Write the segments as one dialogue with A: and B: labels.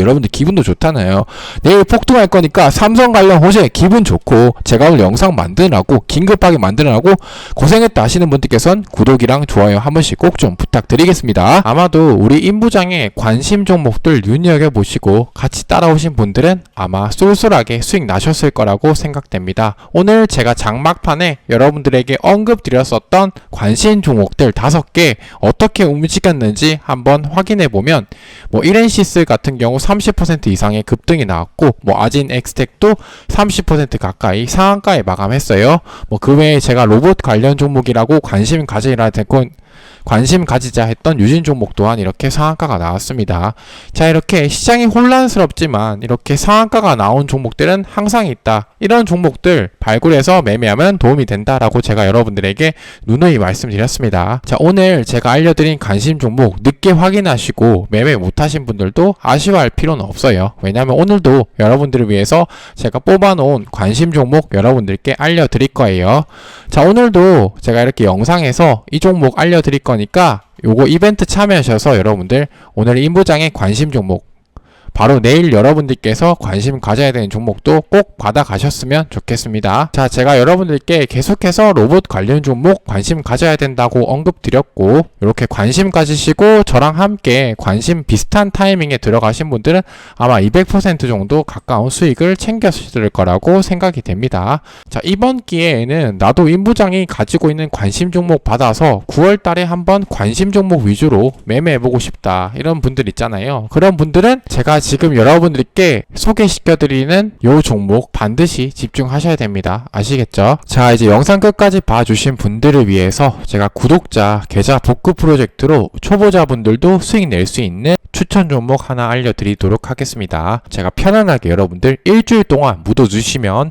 A: 여러분들 기분도 좋잖아요. 내일 폭등할 거니까 삼성 관련 호재 기분 좋고 제가 오늘 영상 만드느라고 긴급하게 만드느라고 고생했다 하시는 분들께선 구독이랑 좋아요 한 번씩 꼭 좀 부탁드리겠습니다. 아마도 우리 임부장의 관심 종목들 눈여겨보시고 같이 따라오신 분들은 아마 쏠쏠하게 수익 나셨을 거라고 생각됩니다. 오늘 제가 장막판에 여러분들에게 언급드렸었던 관심 종목들 다섯 개 어떻게 움직였는지 한번 확인해 보면 뭐 이렌시스 같은 경우 30% 이상의 급등이 나왔고 뭐 아진 엑스텍도 30% 가까이 상한가에 마감했어요. 뭐 그 외에 제가 로봇 관련 종목이라고 관심 가지라 대권 관심 가지자 했던 유진 종목 또한 이렇게 상한가가 나왔습니다. 자, 이렇게 시장이 혼란스럽지만 이렇게 상한가가 나온 종목들은 항상 있다. 이런 종목들 발굴해서 매매하면 도움이 된다라고 제가 여러분들에게 누누이 말씀드렸습니다. 자, 오늘 제가 알려드린 관심 종목 늦게 확인하시고 매매 못하신 분들도 아쉬워할 필요는 없어요. 왜냐하면 오늘도 여러분들을 위해서 제가 뽑아놓은 관심 종목 여러분들께 알려드릴 거예요. 자, 오늘도 제가 이렇게 영상에서 이 종목 알려드릴 거니까 요거 이벤트 참여하셔서 여러분들 오늘 임부장의 관심 종목 바로 내일 여러분들께서 관심 가져야 되는 종목도 꼭 받아 가셨으면 좋겠습니다. 자, 제가 여러분들께 계속해서 로봇 관련 종목 관심 가져야 된다고 언급드렸고 이렇게 관심 가지시고 저랑 함께 관심 비슷한 타이밍에 들어가신 분들은 아마 200% 정도 가까운 수익을 챙겼을 거라고 생각이 됩니다. 자, 이번 기회에는 나도 임부장이 가지고 있는 관심 종목 받아서 9월 달에 한번 관심 종목 위주로 매매해보고 싶다. 이런 분들 있잖아요. 그런 분들은 제가 지금 여러분들께 소개시켜드리는 요 종목 반드시 집중하셔야 됩니다. 아시겠죠? 자, 이제 영상 끝까지 봐주신 분들을 위해서 제가 구독자 계좌 복구 프로젝트로 초보자분들도 수익 낼 수 있는 추천 종목 하나 알려드리도록 하겠습니다. 제가 편안하게 여러분들 일주일 동안 묻어주시면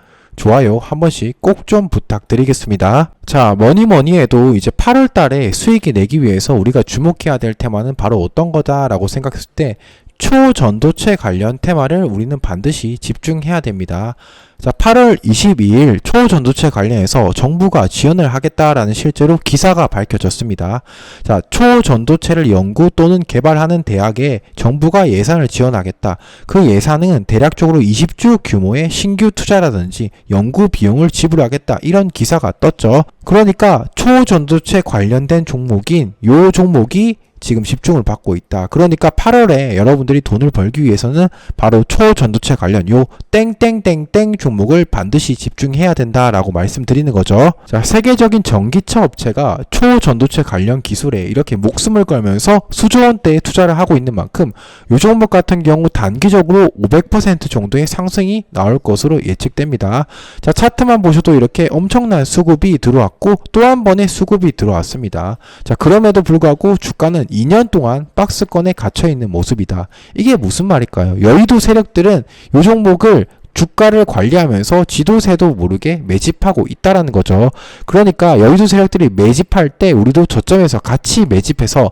A: 좋아요 한 번씩 꼭 좀 부탁드리겠습니다. 자, 뭐니 뭐니 해도 이제 8월 달에 수익이 내기 위해서 우리가 주목해야 될 테마는 바로 어떤 거다라고 생각했을 때 초전도체 관련 테마를 우리는 반드시 집중해야 됩니다. 자, 8월 22일 초전도체 관련해서 정부가 지원을 하겠다라는 실제로 기사가 밝혀졌습니다. 자, 초전도체를 연구 또는 개발하는 대학에 정부가 예산을 지원하겠다. 그 예산은 대략적으로 20조 규모의 신규 투자라든지 연구 비용을 지불하겠다. 이런 기사가 떴죠. 그러니까 초전도체 관련된 종목인 요 종목이 지금 집중을 받고 있다. 그러니까 8월에 여러분들이 돈을 벌기 위해서는 바로 초전도체 관련 요 땡땡땡땡 종목 을 반드시 집중해야 된다라고 말씀드리는 거죠. 자, 세계적인 전기차 업체가 초전도체 관련 기술에 이렇게 목숨을 걸면서 수조 원대의 투자를 하고 있는 만큼 요 종목 같은 경우 단기적으로 500% 정도의 상승이 나올 것으로 예측됩니다. 자, 차트만 보셔도 이렇게 엄청난 수급이 들어왔고 또 한 번의 수급이 들어왔습니다. 자, 그럼에도 불구하고 주가는 2년 동안 박스권에 갇혀 있는 모습이다. 이게 무슨 말일까요? 여의도 세력들은 이 종목을 주가를 관리하면서 지도세도 모르게 매집하고 있다라는 거죠. 그러니까 여의도 세력들이 매집할 때 우리도 저점에서 같이 매집해서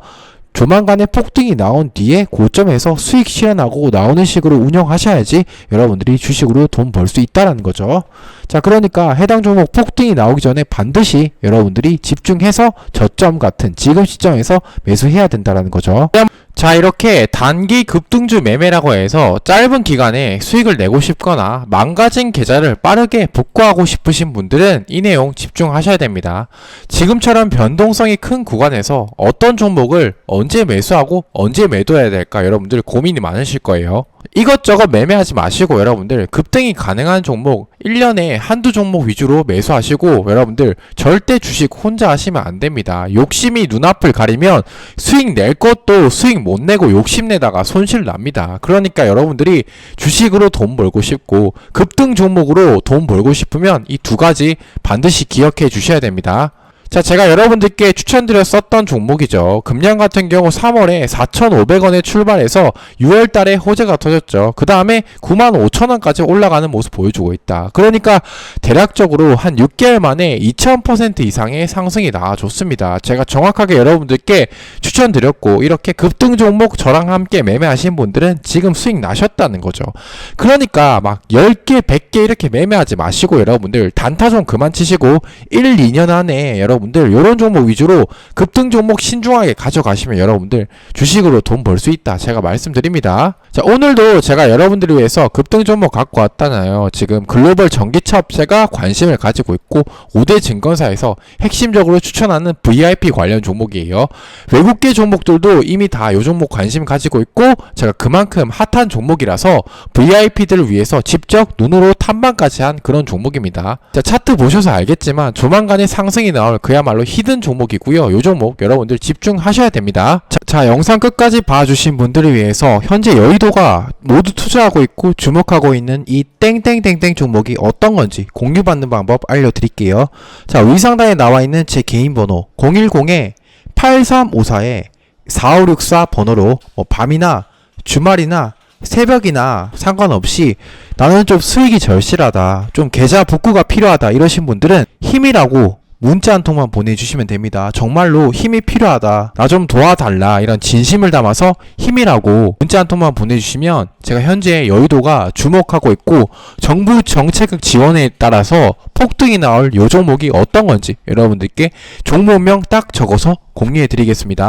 A: 조만간에 폭등이 나온 뒤에 고점에서 수익 실현하고 나오는 식으로 운영하셔야지 여러분들이 주식으로 돈 벌 수 있다라는 거죠. 자, 그러니까 해당 종목 폭등이 나오기 전에 반드시 여러분들이 집중해서 저점 같은 지금 시점에서 매수해야 된다라는 거죠. 자, 이렇게 단기 급등주 매매라고 해서 짧은 기간에 수익을 내고 싶거나 망가진 계좌를 빠르게 복구하고 싶으신 분들은 이 내용 집중하셔야 됩니다. 지금처럼 변동성이 큰 구간에서 어떤 종목을 언제 매수하고 언제 매도해야 될까 여러분들 고민이 많으실 거예요. 이것저것 매매하지 마시고 여러분들 급등이 가능한 종목 1년에 한두 종목 위주로 매수하시고 여러분들 절대 주식 혼자 하시면 안 됩니다. 욕심이 눈앞을 가리면 수익 낼 것 도 수익 못 내고 욕심내다가 손실 납니다. 그러니까 여러분들이 주식으로 돈 벌고 싶고 급등 종목으로 돈 벌고 싶으면 이 두 가지 반드시 기억해 주셔야 됩니다. 자, 제가 여러분들께 추천드렸었던 종목이죠. 금량 같은 경우 3월에 4,500원에 출발해서 6월 달에 호재가 터졌죠. 그 다음에 95,000원까지 올라가는 모습 보여주고 있다. 그러니까 대략적으로 한 6개월 만에 2,000% 이상의 상승이 나와줬습니다. 제가 정확하게 여러분들께 추천드렸고, 이렇게 급등 종목 저랑 함께 매매하신 분들은 지금 수익 나셨다는 거죠. 그러니까 막 10개, 100개 이렇게 매매하지 마시고 여러분들 단타 좀 그만 치시고 1, 2년 안에 여러분 들 이런 종목 위주로 급등 종목 신중하게 가져가시면 여러분들 주식으로 돈 벌 수 있다 제가 말씀드립니다. 자 오늘도 제가 여러분들을 위해서 급등 종목 갖고 왔잖아요. 지금 글로벌 전기차 업체가 관심을 가지고 있고 5대 증권사에서 핵심적으로 추천하는 VIP 관련 종목이에요. 외국계 종목들도 이미 다요 종목 관심 가지고 있고 제가 그만큼 핫한 종목이라서 VIP들을 위해서 직접 눈으로 탐방까지 한 그런 종목입니다. 자, 차트 보셔서 알겠지만 조만간에 상승이 나올 그야말로 히든 종목이고요. 요 종목 여러분들 집중하셔야 됩니다. 자, 자, 영상 끝까지 봐주신 분들을 위해서 현재 여의도가 모두 투자하고 있고 주목하고 있는 이 땡땡땡땡 종목이 어떤 건지 공유받는 방법 알려드릴게요. 자, 위상단에 나와 있는 제 개인 번호 010에 8354에 4564 번호로 뭐 밤이나 주말이나 새벽이나 상관없이 나는 좀 수익이 절실하다. 좀 계좌 복구가 필요하다. 이러신 분들은 힘이라고 문자 한 통만 보내주시면 됩니다. 정말로 힘이 필요하다. 나 좀 도와달라. 이런 진심을 담아서 힘이라고 문자 한 통만 보내주시면 제가 현재 여의도가 주목하고 있고 정부 정책 지원에 따라서 폭등이 나올 요 종목이 어떤 건지 여러분들께 종목명 딱 적어서 공유해 드리겠습니다.